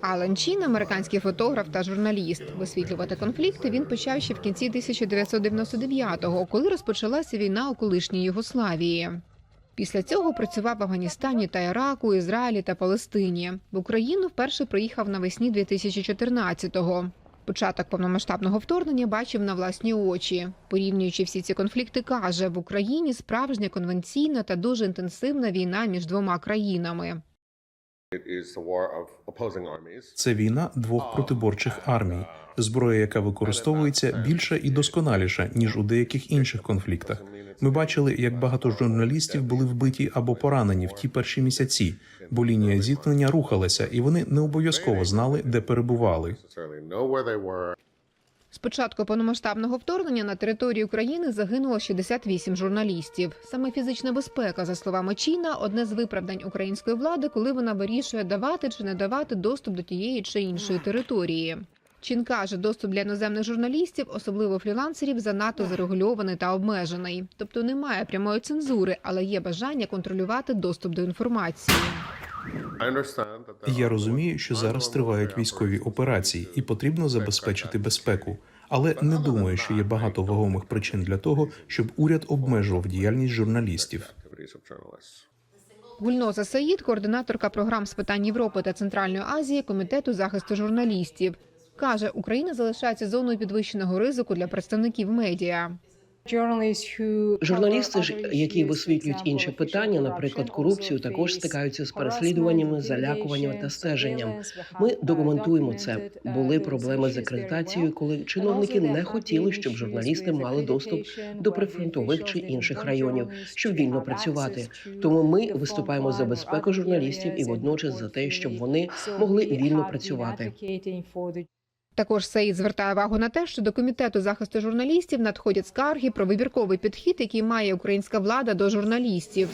Алан Чін, американський фотограф та журналіст. Висвітлювати конфлікти він почав ще в кінці 1999-го, коли розпочалася війна у колишній Югославії. Після цього працював в Афганістані та Іраку, Ізраїлі та Палестині. В Україну вперше приїхав навесні 2014-го. Початок повномасштабного вторгнення бачив на власні очі. Порівнюючи всі ці конфлікти, каже в Україні справжня конвенційна та дуже інтенсивна війна між двома країнами. Це війна двох протиборчих армій, зброя, яка використовується більше і досконаліша ніж у деяких інших конфліктах. Ми бачили, як багато журналістів були вбиті або поранені в ті перші місяці, бо лінія зіткнення рухалася, і вони не обов'язково знали, де перебували. З початку повномасштабного вторгнення на території України загинуло 68 журналістів. Саме фізична безпека, за словами Чіна, одне з виправдань української влади, коли вона вирішує давати чи не давати доступ до тієї чи іншої території. Чін каже, доступ для іноземних журналістів, особливо фрілансерів, занадто зарегульований та обмежений. Тобто немає прямої цензури, але є бажання контролювати доступ до інформації. Я розумію, що зараз тривають військові операції, і потрібно забезпечити безпеку. Але не думаю, що є багато вагомих причин для того, щоб уряд обмежував діяльність журналістів. Гульноза Саїд, координаторка програм з питань Європи та Центральної Азії Комітету захисту журналістів, каже, Україна залишається зоною підвищеного ризику для представників медіа. Журналісти ж, які висвітлюють інші питання, наприклад, корупцію, також стикаються з переслідуваннями, залякуванням та стеженням. Ми документуємо це. Були проблеми з акредитацією, коли чиновники не хотіли, щоб журналісти мали доступ до прифронтових чи інших районів, щоб вільно працювати. Тому ми виступаємо за безпеку журналістів і водночас за те, щоб вони могли вільно працювати. Також Саїд звертає увагу на те, що до комітету захисту журналістів надходять скарги про вибірковий підхід, який має українська влада до журналістів.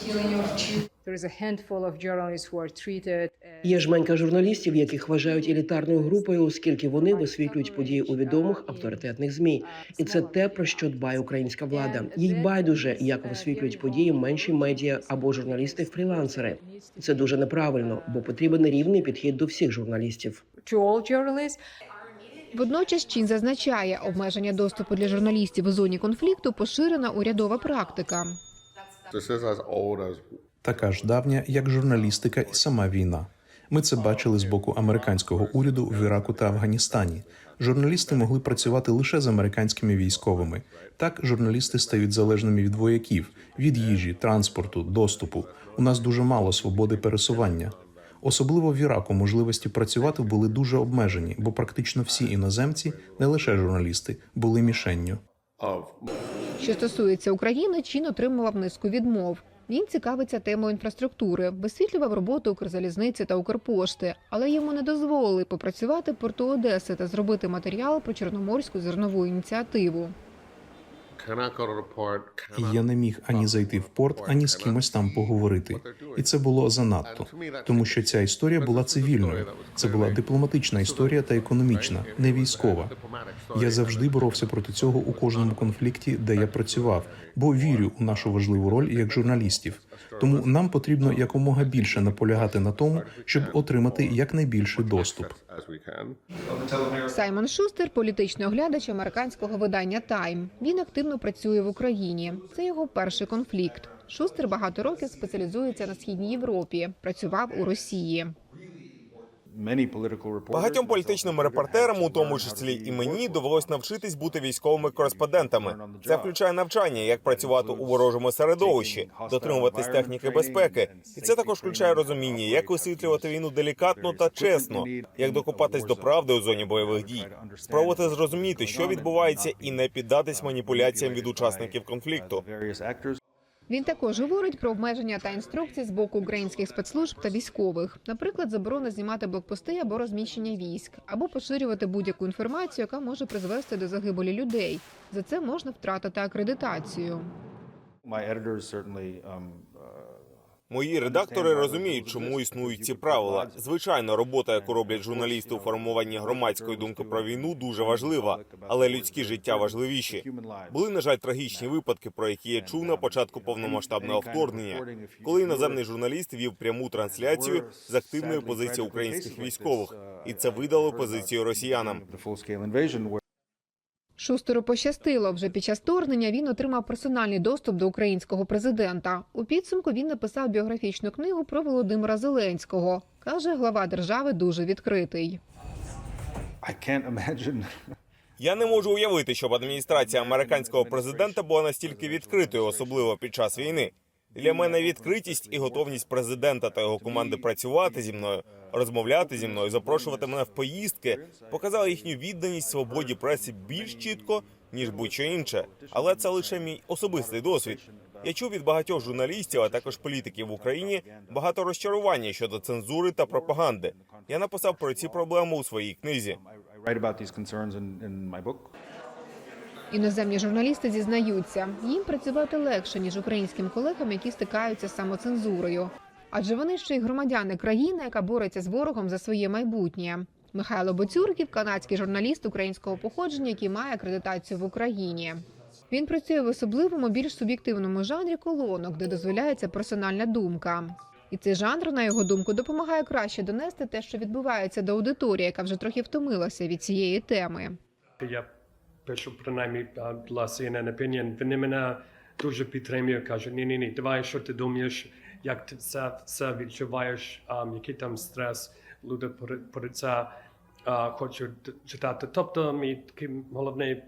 Є жменька журналістів, яких вважають елітарною групою, оскільки вони висвітлюють події у відомих авторитетних змі, і це те про що дбає українська влада. Їй байдуже, як висвітлюють події менші медіа або журналісти-фрілансери. Це дуже неправильно, бо потрібен рівний підхід до всіх журналістів. Водночас Чін зазначає, обмеження доступу для журналістів у зоні конфлікту поширена урядова практика. Така ж давня, як журналістика і сама війна. Ми це бачили з боку американського уряду в Іраку та Афганістані. Журналісти могли працювати лише з американськими військовими. Так, журналісти стають залежними від вояків, від їжі, транспорту, доступу. У нас дуже мало свободи пересування. Особливо в Іраку можливості працювати були дуже обмежені, бо практично всі іноземці, не лише журналісти, були мішенню. Що стосується України, Чін отримував низку відмов. Він цікавиться темою інфраструктури, висвітлював роботу Укрзалізниці та Укрпошти, але йому не дозволили попрацювати в порту Одеси та зробити матеріал про чорноморську зернову ініціативу. І я не міг ані зайти в порт, ані з кимось там поговорити. І це було занадто, тому що ця історія була цивільною. Це була дипломатична історія та економічна, не військова. Я завжди боровся проти цього у кожному конфлікті, де я працював, бо вірю у нашу важливу роль як журналістів. Тому нам потрібно якомога більше наполягати на тому, щоб отримати якнайбільший доступ. Саймон Шустер, політичний оглядач американського видання Тайм. Він активно працює в Україні. Це його перший конфлікт. Шустер багато років спеціалізується на східній Європі. Працював у Росії. Багатьом політичним репортерам, у тому числі і мені, довелось навчитись бути військовими кореспондентами. Це включає навчання, як працювати у ворожому середовищі, дотримуватись техніки безпеки, і це також включає розуміння, як висвітлювати війну делікатно та чесно, як докопатись до правди у зоні бойових дій, спробувати зрозуміти, що відбувається, і не піддатись маніпуляціям від учасників конфлікту. Він також говорить про обмеження та інструкції з боку українських спецслужб та військових, наприклад, заборона знімати блокпости або розміщення військ, або поширювати будь-яку інформацію, яка може призвести до загибелі людей. За це можна втратити акредитацію. Мої редактори розуміють, чому існують ці правила. Звичайно, робота, яку роблять журналісти у формуванні громадської думки про війну, дуже важлива, але людські життя важливіші. Були, на жаль, трагічні випадки, про які я чув на початку повномасштабного вторгнення, коли іноземний журналіст вів пряму трансляцію з активної позиції українських військових, і це видало позицію росіянам. Шустеру пощастило. Вже під час вторгнення він отримав персональний доступ до українського президента. У підсумку він написав біографічну книгу про Володимира Зеленського. Каже, глава держави дуже відкритий. I can't imagine Я не можу уявити, щоб адміністрація американського президента була настільки відкритою, особливо під час війни. Для мене відкритість і готовність президента та його команди працювати зі мною, розмовляти зі мною, запрошувати мене в поїздки, показали їхню відданість свободі преси більш чітко ніж будь-що інше. Але це лише мій особистий досвід. Я чув від багатьох журналістів, а також політиків в Україні багато розчарування щодо цензури та пропаганди. Я написав про ці проблеми у своїй книзі. Іноземні журналісти зізнаються, їм працювати легше ніж українським колегам, які стикаються з самоцензурою. Адже вони ще й громадяни країни, яка бореться з ворогом за своє майбутнє. Михайло Боцюрків, канадський журналіст українського походження, який має акредитацію в Україні. Він працює в особливому, більш суб'єктивному жанрі колонок, де дозволяється персональна думка. І цей жанр, на його думку, допомагає краще донести те, що відбувається до аудиторії, яка вже трохи втомилася від цієї теми. Я пишу принаймні для CNN Opinion, вони мене дуже підтримують, кажуть, ні, ні, ні, давай, що ти думаєш, як ти це все відчуваєш, а, який там стрес, люди про, це а, хочуть читати. Тобто, мій такий головний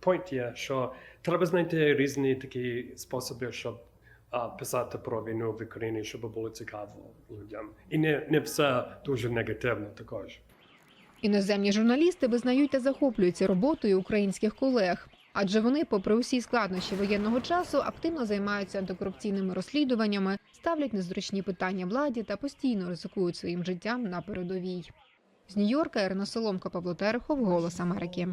пункт є, що треба знайти різні такі способи, щоб а, писати про війну в Україні, щоб було цікаво людям. І не, не все дуже негативно також. Іноземні журналісти визнають та захоплюються роботою українських колег, адже вони, попри усі складнощі воєнного часу, активно займаються антикорупційними розслідуваннями, ставлять незручні питання владі та постійно ризикують своїм життям на передовій. З Нью-Йорка Ірина Соломка, Павло Терехов, Голос Америки.